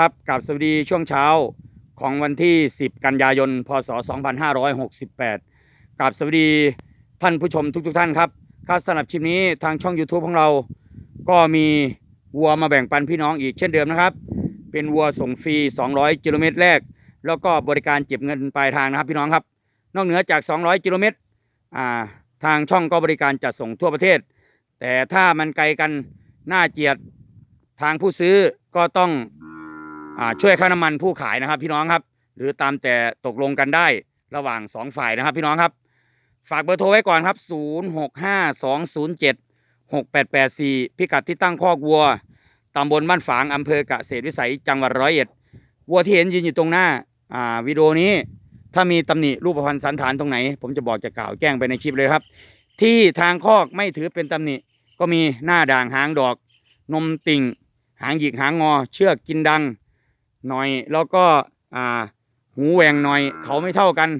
ครับกับสวัสดีช่วงเช้าของวันที่ 10 กันยายน พศ 2568กับสวัสดีท่านผู้ชมทุกๆทท่านครับครับสำหรับคลิปนี้ทางช่อง YouTube ของเรา ก็มีวัวมาแบ่งปันพี่น้องอีกเช่นเดิมนะครับ เป็นวัวส่งฟรี 200 กิโลเมตรแรก แล้วก็บริการเก็บเงินปลายทางนะครับพี่น้องครับ นอกเหนือจาก 200 กิโลเมตรอ่าทางช่องก็บริการจัดส่งทั่วประเทศ แต่ถ้ามันไกลกันหน้าเจียดทางผู้ซื้อก็ต้อง ช่วยค่าน้ำมันผู้ขายนะครับ พี่น้องครับ หรือตามแต่ตกลงกันได้ระหว่างสองฝ่ายนะครับ พี่น้องครับ ฝากเบอร์โทรไว้ก่อนครับ 0 6 5 2 0 7 6 8 8 4 พิกัดที่ตั้งคอกวัวตำบลบ้านฝางอำเภอกเกษตรวิสัยจังหวัดร้อยเอ็ดวัวที่เห็นยืนอยู่ตรงหน้าอ่าวิดีโอนี้ ถ้ามีตำหนิรูปพรรณสันฐานตรงไหน ผมจะบอกจะกล่าวแจ้งไปในคลิปเลยครับ ที่ทางคอกไม่ถือเป็นตำหนิ ก็มีหน้าด่างหางดอก นมติ่ง หางหยิกหางงอ เชือกกินดัง หน่อย แล้วก็อ่าหูแหวงหน่อย เขาไม่เท่ากัน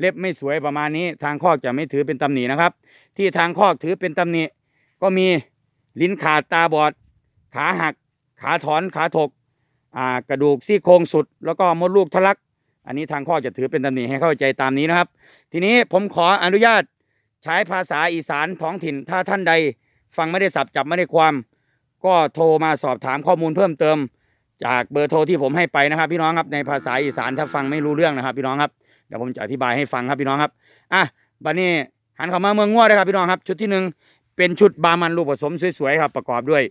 เล็บไม่สวยประมาณนี้ ทางคอกจะไม่ถือเป็นตำหนินะครับ ที่ทางคอกถือเป็นตำหนิก็มีลิ้นขาดตาบอด ขาหัก ขาถอนขาถกอ่ากระดูกซี่โครงสุด แล้วก็มดลูกทะลัก อันนี้ทางข้อจะถือเป็นตำหนิให้เข้าใจตามนี้นะครับ ทีนี้ผมขออนุญาตใช้ภาษาอีสานท้องถิ่น ถ้าท่านใด ฟังไม่ได้สับจับไม่ได้ความ ก็โทรมาสอบถามข้อมูลเพิ่มเติม จากเบอร์โทรที่ผมให้ไปนะครับ พี่น้องครับในภาษาอีสานถ้าฟังไม่รู้เรื่องนะครับ พี่น้องครับเดี๋ยวผมจะอธิบายให้ฟังครับพี่น้องครับอะบัดนี้หันเข้ามาเมืองง่วด้วยครับพี่น้องครับ ชุดที่หนึ่งเป็นชุดบามันลูกผสมสวยๆครับประกอบด้วย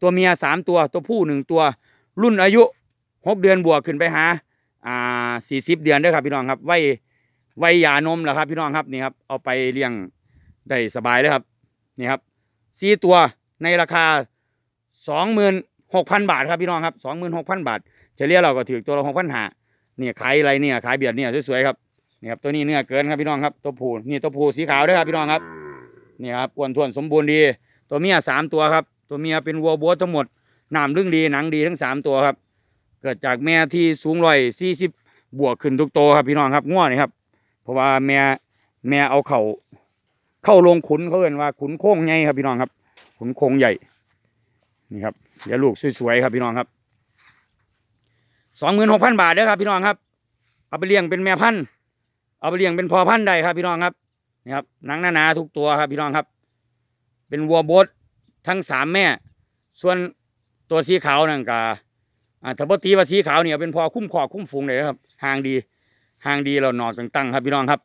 ตัวเมียสามตัวตัวผู้หนึ่งตัว รุ่นอายุหกเดือนบวกขึ้นไปหาอ่าสี่สิบเดือนด้วยครับพี่น้องครับไว้ไว้ยานมแหละครับพี่น้องครับนี่ครับเอาไปเลี้ยงได้สบายเลยครับนี่ครับสี่ตัวในราคาสองหมื่น หกพันบาทครับพี่น้องครับสองหมื่นหกพันบาท เฉลี่ยเราก็ถือตัวละหกพันหาเนี่ยขายอะไรเนี่ยขายเบียดเนี่ยสวยๆครับนี่ครับตัวนี้เนื้อเกินครับพี่น้องครับตัวผูนี่ตัวผูสีขาวด้วยครับพี่น้องครับนี่ครับอ้วนท้วนสมบูรณ์ดี ตัวเมียสามตัวครับ ตัวเมียเป็นวัวบัวทั้งหมดน้ำเรื่องดีหนังดีทั้งสามตัวครับ เกิดจากแม่ที่สูงร้อยสี่สิบบวกขึ้นทุกโตวครับพี่น้องครับง่วนี่ครับ เพราะว่าแม่แม่เอาเข่าเข้าลงขุนเขาเอ่นว่าขุนโค้งใหญ่ครับพี่น้องครับ ขุนโค้งใหญ่ นี่ครับเดี๋ยวลูกสวยๆครับพี่น้องครับสองหมื่นหกพันบาทเด้อครับพี่น้องครับ เอาไปเลี้ยงเป็นแม่พันธุ์เอาไปเลี้ยงเป็นพอพันธุ์ได้ครับพี่น้องครับนี่ครับหนังหนาๆทุกตัวครับพี่น้องครับ เป็นวัวโบดทั้งสามแม่ ส่วนตัวสีขาวนั่นก็อ่าถ้าปกติว่าสีขาวเนี่ยเป็นพอคุ้มคอคุ้มฝูงเลยนะครับห่างดีห่างดีเราหนอกตั้งๆครับพี่น้องครับ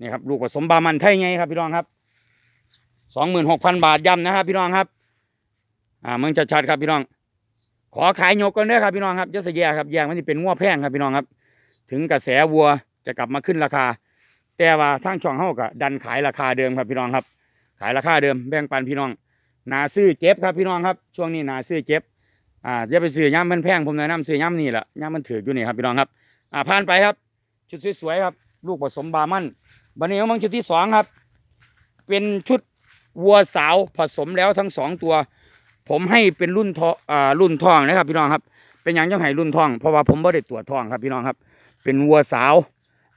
นี่ครับลูกผสมบามันไทยไงครับพี่น้องครับสองหมื่นหกพันบาทย้ำนะครับพี่น้องครับ อ่ามืองชัดๆครับพี่น้อง ขอขายยกกันเด้อครับพี่น้องครับจะเสียครับแยงมันจะเป็นงัวแพงครับพี่น้องครับ ถึงกระแสวัวจะกลับมาขึ้นราคา แต่ว่าทางช่องเฮาก็ดันขายราคาเดิมครับพี่น้องครับ ขายราคาเดิมแบ่งปันพี่น้องนาซื้อเจ็บครับพี่น้องครับ ช่วงนี้นาซื้อเจ็บอ่าอย่าไปซื้อย่ำมันแพงผมแนะนำซื้อย่ำนี่แหละย่ำมันถืออยู่นี่ครับพี่น้องครับอ่าผ่านไปครับ ชุดสวยๆครับ ลูกผสมบามันบันนี้มังชุดที่สองครับ เป็นชุดวัวสาวผสมแล้วทั้งสองตัว ผมให้เป็นรุ่นทออ่ารุ่นทองนะครับพี่น้องครับ เป็นอย่างจังไห้รุ่นทอง เพราะว่าผมไม่ได้ตรวจทองครับพี่น้องครับ เป็นวัวสาว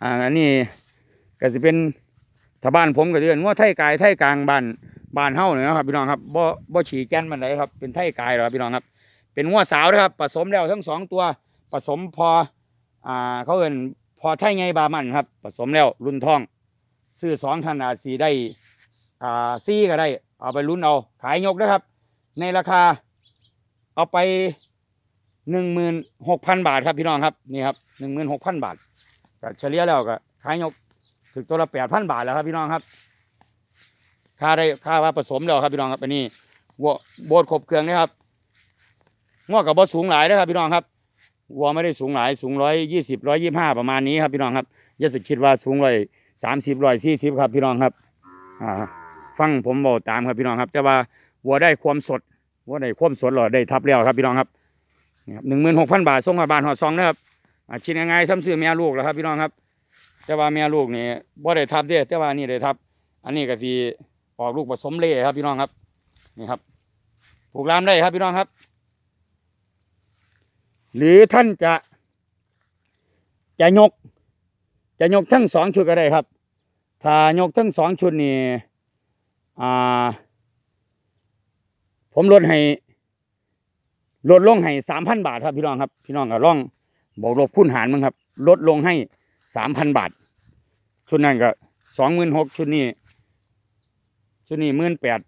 อ่าอันนี้ก็จะเป็นถ้าบ้านผมก็เดือนว่าไทยกายไทยกลางบ้านบ้านเฮ้าเนี่ยนะครับพี่น้องครับบ่บ่ฉีแกนมันไหนครับเป็นไทยกายเหรอครับพี่น้องครับ เป็นงัวสาวนะครับผสมแล้วทั้งสองตัวผสมพออ่าเขาเอินพอไทยไงบามันครับ ผสมแล้วรุ่นทองซื้อสองขนาดสีได้อ่าซี่ก็ได้ เอาไปรุ่นเอาขายยกนะครับ ในราคา เอาไปหนึ่งหมื่นหกพันบาทครับพี่น้องครับนี่ครับหนึ่งหมื่นหกพันบาทก็เฉลี่ยแล้วก็ขายยกถึงตัวละแปดพันบาทแล้วครับพี่น้องครับ ค่าได้ค่าว่าผสมแล้วครับพี่น้องครับอันนี้วัวโบดครบเครื่องนะครับงอกกับบ่สูงหลายนะครับพี่น้องครับวัวไม่ได้สูงหลายสูงร้อยยี่สิบร้อยยี่ห้าประมาณนี้ครับพี่น้องครับย่าสึกคิดว่าสูงร้อยสามสิบร้อยสี่สิบครับพี่น้องครับ อ่า ฟังผมบอกตามครับพี่น้องครับ แต่ว่าวัวได้ความสด วัวได้ความสดหรอได้ทับแล้วครับพี่น้องครับนี่หนึ่งหมื่นหกพันบาทส่งมาบานหอดซองนะครับอาชิ้นง่ายๆซ้ำซื้อแม่ลูกแล้วครับพี่น้องครับ แต่ว่าแม่ลูกนี่บ่ได้ทับเด้แต่ว่านี่ได้ทับ อันนี้ก็ทีออกลูกผสมเล่ครับพี่น้องครับนี่ครับปลูกรามได้ครับพี่น้องครับ หรือท่านจะจะยก จะยกทั้งสองชุดก็ได้ครับ ถ้ายกทั้งสองชุดนี่อ่า ผมลดให้ลดลงให้สามพันบาทครับพี่น้องครับ พี่น้องก็ร่องบอกลบคูณหารมึงครับ ลดลงให้สามพันบาท ชุดนั้นก็สองหมื่นหกชุดนี้ ชุดนี้หมื่นแปด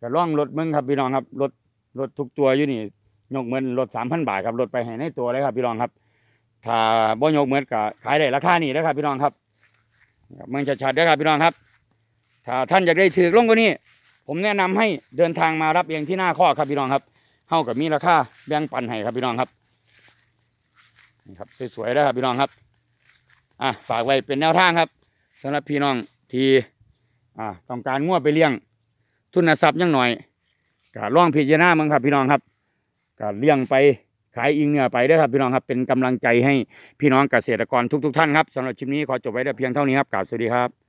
ก็ร่องลดมึงครับพี่น้องครับลดลดทุกตัวอยู่นี่ยกเหมือนลดสามพันบาทครับลดไปให้ในตัวเลยครับ พี่น้องครับ ถ้าบ่ยกเหมือนก็ขายได้ราคานี้นะครับ พี่น้องครับครับเมืองชัดๆเด้อครับพี่น้องครับ ถ้าท่านอยากได้ถือลงกว่านี้ ผมแนะนำให้เดินทางมารับเองที่หน้าข้อครับพี่น้องครับเฮากับมีราคาแบ่งปันให้ครับพี่น้องครับนี่ครับสวยๆนะครับพี่น้องครับ อะฝากไว้เป็นแนวทางครับสำหรับพี่น้องที่อ่าต้องการงัวไปเลี้ยง ทุนทรัพย์ยังหน่อยก็ล่องพิจารณามั้งครับ พี่น้องครับก็เลี้ยงไปขายอิงเนื้อไปเด้ครับพี่น้องครับเป็นกำลังใจให้พี่น้องเกษตรกรทุก ๆ ท่านครับสำหรับคลิปนี้ขอจบไว้แต่เพียงเท่านี้ครับกราบสวัสดีครับ